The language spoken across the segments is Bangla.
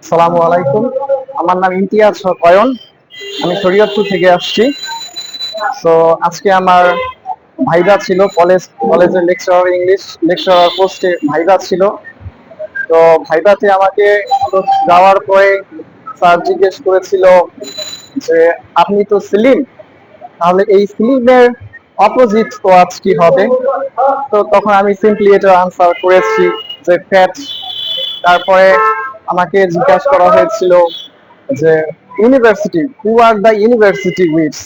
আসসালামু আলাইকুম। আমার নাম ইমতিয়াজ কয়ন। আমি শরীয়তপুর থেকে আসছি। তো আজকে আমার ভাইবা ছিল, কলেজ, কলেজের লেকচারার ইংলিশ লেকচারার পোস্টে ভাইবা ছিল। তো ভাইবাতে আমাকে যাওয়ার পরে স্যার জিজ্ঞেস করেছিল যে, আপনি তো সিলিম, তাহলে এই সিলিমের অপোজিট ওয়ার্ডস কি হবে? তো তখন আমি সিম্পলি এটা আনসার করেছি যে ফ্যাট তারপরে আমাকে জিজ্ঞাসা করা হয়েছিল যে university who are the university wits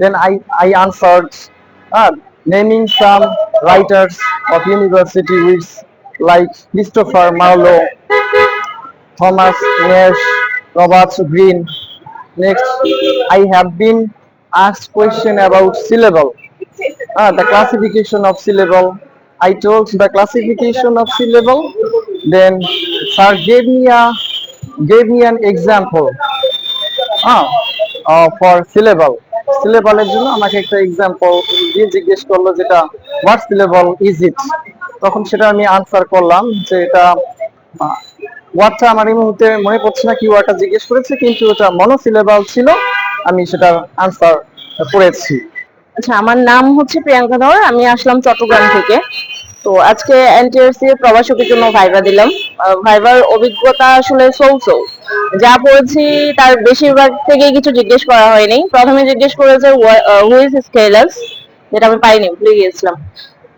then I I answered naming some writers of university wits like Christopher Marlowe Thomas Nash, Robert Greene. Next, I have been asked question about syllable. Ah, the classification of syllable. I told the classification of syllable. Then sir gave me a gave me an example. Ah, uh, for syllable. syllable এর জন্য আমাকে একটা এক্সাম্পল দিয়ে জিজ্ঞেস করল যেটা হোয়াট syllable ইজ ইট তখন সেটা আমি আনসার করলাম যে এটা ওয়ার্ডটা আমার এই মুহূর্তে মনে পড়ছে না কি ওয়ার্ডটা জিজ্ঞেস করেছে কিন্তু ওটা মনোসিলেবাল ছিল আমি সেটার আনসার করেছি আচ্ছা আমার নাম হচ্ছে প্রিয়াঙ্কা ধর আমি আসলাম চট্টগ্রাম থেকে তো আজকে এনটিআরসি প্রবাসকের জন্য ভাইবা দিলাম। ভাইবার অভিজ্ঞতা আসলে সৌ সৌ যা পড়েছি তার বেশিরভাগ থেকেই কিছু জিজ্ঞেস করা হয়নি। প্রথমে জিজ্ঞেস করেছে হুইজ স্কেলাস যেটা আমি পাইনি, ভুলে গিয়েছিলাম।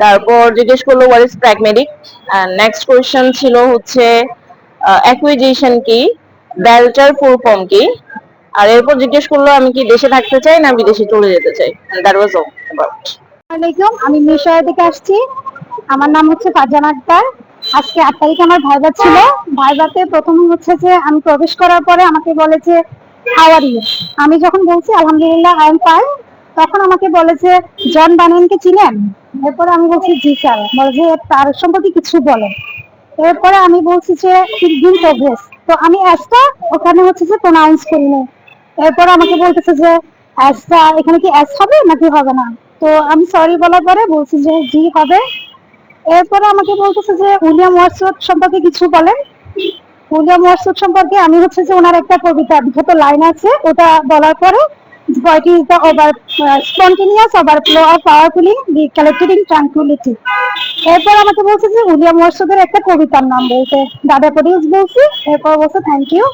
তারপর জিজ্ঞেস করল what is pragmatic next question ছিল হচ্ছে অ্যাকুইজিশন কি? বেলটার ফুল ফর্ম কি? আর এরপর জিজ্ঞেস করল, আমি কি দেশে থাকতে চাই না বিদেশে চলে যেতে চাই? দ্যাট ওয়াজ অল অ্যাবাউট আমি মিশর থেকে আসছি। আমার নাম হচ্ছে ফারজান আক্তার। আজকে আট তারিখে আমার ভাইবা ছিল। ভাইবাতে প্রথম হচ্ছে যে আমি প্রবেশ করার পরে আমাকে বলে যে হাওয়ার ইউ আমি যখন বলছি, আলহামদুলিল্লাহ আই এম ফাইন তখন আমাকে বলে যে জন বানিয়ানকে চিনেন এরপরে আমি বলছি, জি স্যার। বলে যে, তার সম্পর্কে কিছু বলেন। এরপরে আমি বলছি যে দিন প্রোগ্রেস তো আমি অ্যাসটা ওখানে হচ্ছে যে প্রোনাউন্স করিনি। এরপর আমাকে বলতেছে যে অ্যাসটা এখানে কি অ্যাস হবে নাকি হবে না? তো আমি সরি বলার পরে বলছি যে, জি হবে। এরপরে আমাকে বলতেছে যে উইলিয়াম ওয়ার্ডসওয়ার্থ সম্পর্কে কিছু বলেন। উইলিয়াম ওয়ার্ডসওয়ার্থ সম্পর্কে আমি হচ্ছে যে ওনার একটা কবিতা, বিখ্যাত লাইন আছে, ওটা বলার পরে What is the এরপর আমাকে বলছে যে উইলিয়াম ওয়ার্ডসওয়ার্থের একটা কবিতার নাম বলতে দাদা প্রডিউস বলছি। এরপর বলছে থ্যাংক ইউ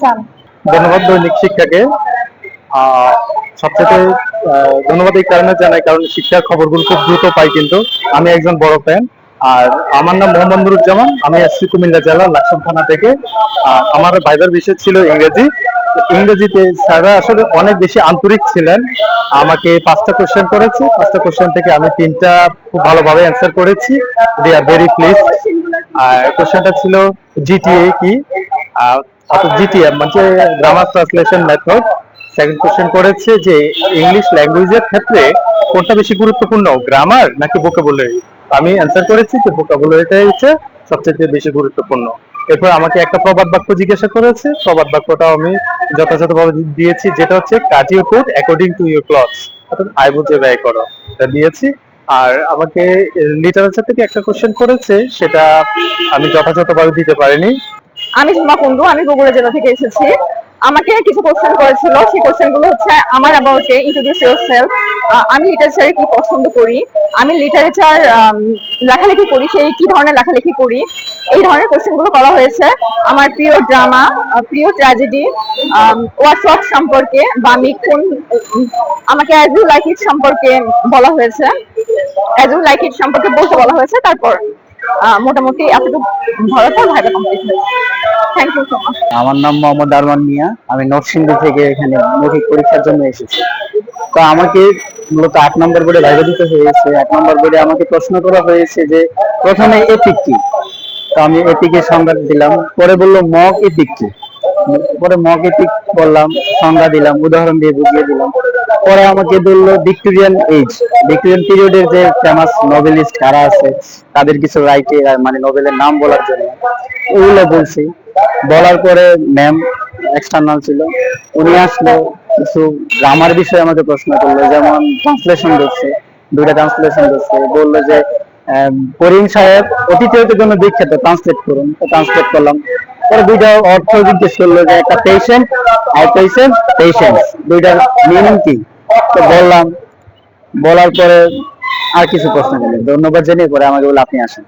যান ধন্যবাদ দৈনিক শিক্ষাকে। সবচেয়ে ধন্যবাদ এই কারণে জানাই, কারণ শিক্ষার খবরগুলো খুব দ্রুত পাই কিন্তু। আমি একজন বড় ফ্যান আর আমার নাম মোহাম্মদ নুরুজ্জামান, আমি আসছি কুমিল্লা জেলা লাকসাম থানা থেকে। আমার ভাইবার বিষয় ছিল ইংরেজি। ইংরেজিতে স্যাররা আসলে অনেক বেশি আন্তরিক ছিলেন। আমাকে পাঁচটা কোশ্চেন করেছে। পাঁচটা কোশ্চেন থেকে আমি তিনটা খুব ভালোভাবে অ্যান্সার করেছি। দে আর ভেরি প্লিজ আর কোশ্চেনটা ছিল জিটিএ কি? অর্থাৎ জিটিএম মানে grammar translation method second question করেছে যে ইংলিশ ল্যাঙ্গুয়েজের ক্ষেত্রে কোনটা বেশি গুরুত্বপূর্ণ গ্রামার নাকি ভোকাবুলারি আমি অ্যান্সার করেছি যে ভোকাবুলারিটাই হচ্ছে সবচেয়ে বেশি গুরুত্বপূর্ণ। এরপর আমাকে একটা প্রবাদ বাক্য জিজ্ঞাসা করেছে। প্রবাদ বাক্যটাও আমি যথাযথভাবে দিয়েছি, যেটা হচ্ছে cut your coat according to your cloths অর্থাৎ আয় বুঝে ব্যয় করো। এটা দিয়েছি। আর আমাকে লিটারেচার থেকে একটা কোশ্চেন করেছে, সেটা আমি যথাযথভাবে দিতে পারিনি। আমি সীমা কুন্ডু আমি বগুড়া জেলা থেকে এসেছি। আমাকে কিছু কোশ্চেন করেছিল। সেই কোশ্চেনগুলো হচ্ছে আমার অ্যাবাউটে ইন্ট্রোডিউস ইয়োরসেলফ আমি লিটারেচারে কি পছন্দ করি? আমি লিটারেচার লেখালেখি করি, সেই কি ধরনের লেখালেখি করি? এই ধরনের কোশ্চেনগুলো করা হয়েছে। আমার প্রিয় ড্রামা প্রিয় ট্র্যাজেডি ওয়ার্কশপ সম্পর্কে বা আমি কোন আমাকে অ্যাজ ইউ লাইক ইট সম্পর্কে বলা হয়েছে। অ্যাজ ইউ লাইক ইট সম্পর্কে বলতে বলা হয়েছে, তারপর মোটামুটি আমার নাম মোহাম্মদ আরমান মিয়া। আমি নরসিংদী থেকে এখানে মৌখিক পরীক্ষার জন্য এসেছি। তো আমাকে মূলত আট নম্বর বোর্ডে ভাইবা দিতে হয়েছে। আট নম্বর বোর্ডে আমাকে প্রশ্ন করা হয়েছে যে, প্রথমে এপিক কি? তো আমি এপিকের সংজ্ঞা দিলাম। পরে বলল মগ এপিক কি? পরে মক এপিক বললাম সংজ্ঞা দিলাম, উদাহরণ দিয়ে বুঝিয়ে দিলাম। পরে আমাকে বলল ভিক্টোরিয়ান এজ। ভিক্টোরিয়ান পিরিয়ডের যে ফেমাস নোবেলিস্ট কারা আছে, তাদের কিছু রাইটে মানে নোবেলের নাম বলার জন্য। ওগুলো বলছি। বলার পরে ম্যাম এক্সটার্নাল ছিল। উনি আসলো, কিছু গ্রামার বিষয়ে আমাকে প্রশ্ন করল, যেমন ট্রান্সলেশন দিচ্ছে, দুইটা ট্রান্সলেশন দিচ্ছে। বলল যে করিম সাহেব অতিথিয়তের জন্য বিখ্যাত ট্রান্সলেট করুন। ট্রান্সলেট করলাম। পরে দুইটা অর্থ জিজ্ঞেস করল যে একটা পেশেন্ট আর পেশেন্ট পেশেন্স দুইটার মিনিং কি? তো বললাম, বলার পরে আর কিছু প্রশ্ন করলেন ধন্যবাদ জেনে পরে আমাকে বলে আপনি আসেন।